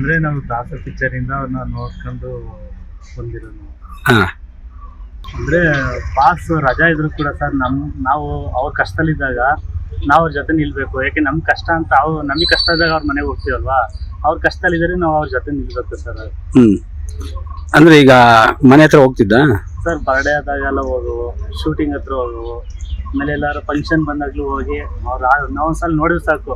ಅಂದ್ರೆ ನಾವು ದಾಸ ಪಿಕ್ಚರ್ ಇಂದ ಅವ್ರನ್ನ ನೋಡ್ಕೊಂಡು ಬಂದಿರೋದು. ಹಾ. ಅಂದ್ರೆ ಬಾಸ್ ರಜಾ ಇದ್ರು ಕೂಡ ಸರ್ ನಮ್ ನಾವು ಅವ್ರ ಕಷ್ಟದಲ್ಲಿದ್ದಾಗ ನಾವು ಅವ್ರ ಜೊತೆ ನಿಲ್ಬೇಕು. ಯಾಕೆ ನಮ್ ಕಷ್ಟ ಅಂತ ಅವ್ರು ನಮಗೆ ಕಷ್ಟ ಇದ್ದಾಗ ಅವ್ರ ಮನೆಗೆ ಹೋಗ್ತೀವಲ್ವಾ? ಅವ್ರ ಕಷ್ಟದಲ್ಲಿದ್ದರೆ ನಾವು ಅವ್ರ ಜೊತೆ ನಿಲ್ಬೇಕು ಸರ್ ಹ್ಮ್. ಅಂದ್ರೆ ಈಗ ಮನೆ ಹತ್ರ ಹೋಗ್ತಿದ್ದ? ಸರ್ ಬರ್ಡೇ ಆದಾಗೆಲ್ಲ ಹೋಗು ಶೂಟಿಂಗ್ ಹತ್ರ ಹೋಗು ಆಮೇಲೆ ಎಲ್ಲಾರು ಫಂಕ್ಷನ್ ಬಂದಾಗ್ಲೂ ಹೋಗಿ ಅವ್ರ ನಾವು ಒಂದ್ಸಲ ನೋಡಿದ್ರೆ ಸಾಕು.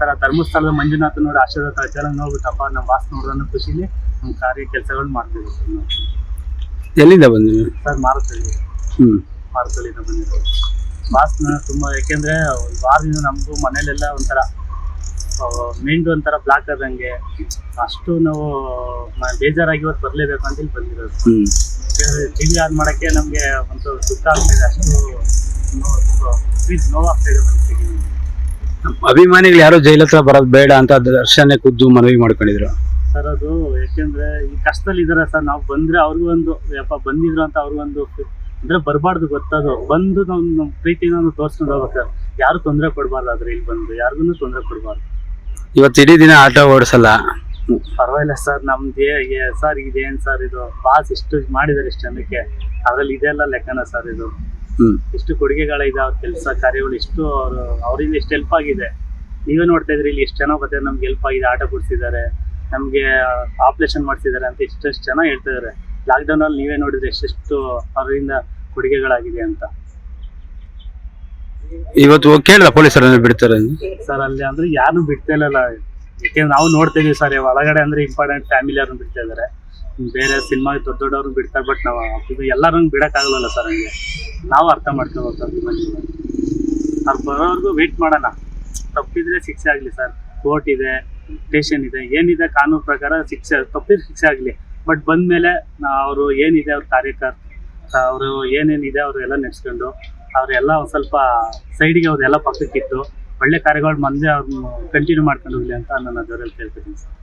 ತರ ಧರ್ಮಸ್ಥಳದ ಮಂಜುನಾಥ ನೋಡಿ ಆಶೀರ್ವಾದ ತಗೊಳ್ಳಿ ನೋಡ್ಬಿಟ್ಟಪ್ಪ ನಮ್ಮ ವಾಸ್ ಅನ್ನೋ ಖುಷಿಲಿ ನಮ್ಮ ಕಾರ್ಯ ಕೆಲಸಗಳು ಮಾಡ್ತೀವಿ ಸರ್ ನಾವು. ಎಲ್ಲಿಂದ ಬಂದ್ರಿ ಸರ್ ಮಾರುತ್ತಳ್ಳಿ. ಹ್ಮ್. ಮಾರುತ್ತಳ್ಳಿಯಿಂದ ಬಂದಿರೋದು. ಬಾಸ್ನ ತುಂಬ ಯಾಕೆಂದ್ರೆ ಒಂದು ವಾರದಿಂದ ನಮಗೂ ಮನೇಲೆಲ್ಲ ಒಂಥರ ಮೈಂಡ್ ಒಂಥರ ಬ್ಲಾಕ್ ಆದಂಗೆ ಅಷ್ಟು ನಾವು ಬೇಜಾರಾಗಿ ಇವತ್ತು ಬರಲೇಬೇಕು ಅಂತ ಇಲ್ಲಿ ಬಂದಿರೋದು. ಟಿ ವಿ ಆನ್ ಮಾಡಕ್ಕೆ ನಮಗೆ ಒಂದು ದುಃಖ ಆಗ್ತಿದೆ ಅಷ್ಟು ಪ್ಲೀಸ್ ನೋವಾಗ್ತಿದೆ ಮನಸ್ಸಿಗೆ. ಅಭಿಮಾನಿಗಳು ಯಾರು ಜೈಲ್ ಹತ್ರ ಬರೋದು ಬೇಡ ಅಂತ ದರ್ಶನ ಕುದ್ದು ಮನವಿ ಮಾಡ್ಕೊಂಡಿದ್ರು. ಸರ್ ಅದು ಯಾಕೆಂದ್ರೆ ಈ ಕಷ್ಟದಲ್ಲಿ ಇದಾರೆ ಸರ್. ನಾವು ಬಂದ್ರೆ ಅವ್ರಿಗೂ ಒಂದು ಯಪ್ಪ ಬಂದಿದ್ರು ಅಂತ ಅವ್ರಿಗೊಂದು ಅಂದ್ರೆ ಬರಬಾರ್ದು ಗೊತ್ತದು ಬಂದು ನಾವು ನಮ್ಮ ಪ್ರೀತಿನ ನಾವು ತೋರ್ಸ್ಕೊಂಡು ಹೋಗ್ಬೇಕು ಸರ್. ಯಾರು ತೊಂದರೆ ಕೊಡಬಾರ್ದು ಆದ್ರೆ ಇಲ್ಲಿ ಬಂದು ಯಾರಿಗೂ ತೊಂದರೆ ಕೊಡಬಾರ್ದು. ಇವತ್ತು ಇಡೀ ದಿನ ಆಟೋ ಓಡಿಸಲ್ಲ? ಪರವಾಗಿಲ್ಲ ಸರ್ ನಮ್ದು ಸರ್ ಇದೇನು ಸರ್ ಇದು? ಬಾಸ್ ಇಷ್ಟು ಮಾಡಿದಾರೆ ಇಷ್ಟು ಜನಕ್ಕೆ? ಅದ್ರಲ್ಲಿ ಇದೆಲ್ಲ ಲೆಕ್ಕನ ಸರ್ ಇದು? ಹ್ಮ್. ಇಷ್ಟು ಕೊಡುಗೆಗಳಿದೆ ಅವ್ರ ಕೆಲಸ ಕಾರ್ಯಗಳು ಎಷ್ಟು ಅವರು ಅವರಿಂದ ಎಷ್ಟು ಹೆಲ್ಪ್ ಆಗಿದೆ? ನೀವೇ ನೋಡ್ತಾ ಇದ್ರಿ ಇಲ್ಲಿ ಎಷ್ಟು ಜನ ಬರ್ತಾರೆ ನಮ್ಗೆ ಹೆಲ್ಪ್ ಆಗಿದೆ ಆಟ ಕೊಡ್ಸಿದ್ದಾರೆ ನಮ್ಗೆ ಆಪರೇಷನ್ ಮಾಡ್ಸಿದ್ದಾರೆ ಅಂತ ಇಷ್ಟೆಷ್ಟು ಜನ ಹೇಳ್ತಾ ಇದಾರೆ. ಲಾಕ್ಡೌನ್ ಅಲ್ಲಿ ನೀವೇ ನೋಡಿದ್ರೆ ಎಷ್ಟೆಷ್ಟು ಅವರಿಂದ ಕೊಡುಗೆಗಳಾಗಿದೆ ಅಂತ. ಇವತ್ತು ಕೇಳಿದ ಪೊಲೀಸ್ ಬಿಡ್ತಾರೆ. ಸರ್ ಅಲ್ಲಿ ಅಂದ್ರೆ ಯಾರು ಬಿಡ್ತಾ ಇಲ್ಲ ಯಾಕೆಂದ್ರೆ ನಾವು ನೋಡ್ತಾ ಇದೀವಿ ಸರ್ ಒಳಗಡೆ ಅಂದ್ರೆ ಇಂಪಾರ್ಟೆಂಟ್ ಫ್ಯಾಮಿಲಿ ಅವ್ರನ್ನ ಬಿಡ್ತಾ ಇದಾರೆ. ಬೇರೆ ಸಿನಿಮಾ ದೊಡ್ಡ ದೊಡ್ಡವ್ರನ್ನ ಬಿಡ್ತಾರೆ ಬಟ್ ನಾವು ಇದು ಎಲ್ಲರೂ ಬಿಡಕ್ಕಾಗಲ್ಲ ಸರ್ ಹಂಗೆ. ನಾವು ಅರ್ಥ ಮಾಡ್ಕೋಬೇಕು ಅವ್ರು ಬರೋವರೆಗೂ ವೇಟ್ ಮಾಡೋಣ. ತಪ್ಪಿದ್ರೆ ಶಿಕ್ಷೆ ಆಗಲಿ ಸರ್ ಕೋರ್ಟ್ ಇದೆ ಸ್ಟೇಷನ್ ಇದೆ, ಏನಿದೆ ಕಾನೂನು ಪ್ರಕಾರ ಶಿಕ್ಷೆ, ತಪ್ಪಿದ್ರೆ ಶಿಕ್ಷೆ ಆಗಲಿ. ಬಟ್ ಬಂದ್ಮೇಲೆ ಅವರು ಏನಿದೆ ಅವ್ರ ಕಾರ್ಯಕರ್ತ ಅವರು ಏನೇನಿದೆ ಅವರೆಲ್ಲ ನೆನೆಸ್ಕೊಂಡು ಅವರೆಲ್ಲ ಒಂದು ಸ್ವಲ್ಪ ಸೈಡಿಗೆ ಅವ್ರೆಲ್ಲ ಪಕ್ಕಕ್ಕಿತ್ತು ಒಳ್ಳೆ ಕಾರ್ಯಗಳು ಮಂದೆ ಅವ್ರನ್ನ ಕಂಟಿನ್ಯೂ ಮಾಡ್ಕೊಂಡು ಹೋಗ್ಲಿ ಅಂತ ನಾನು ಅದರಲ್ಲಿ ಕೇಳ್ತೀನಿ ಸರ್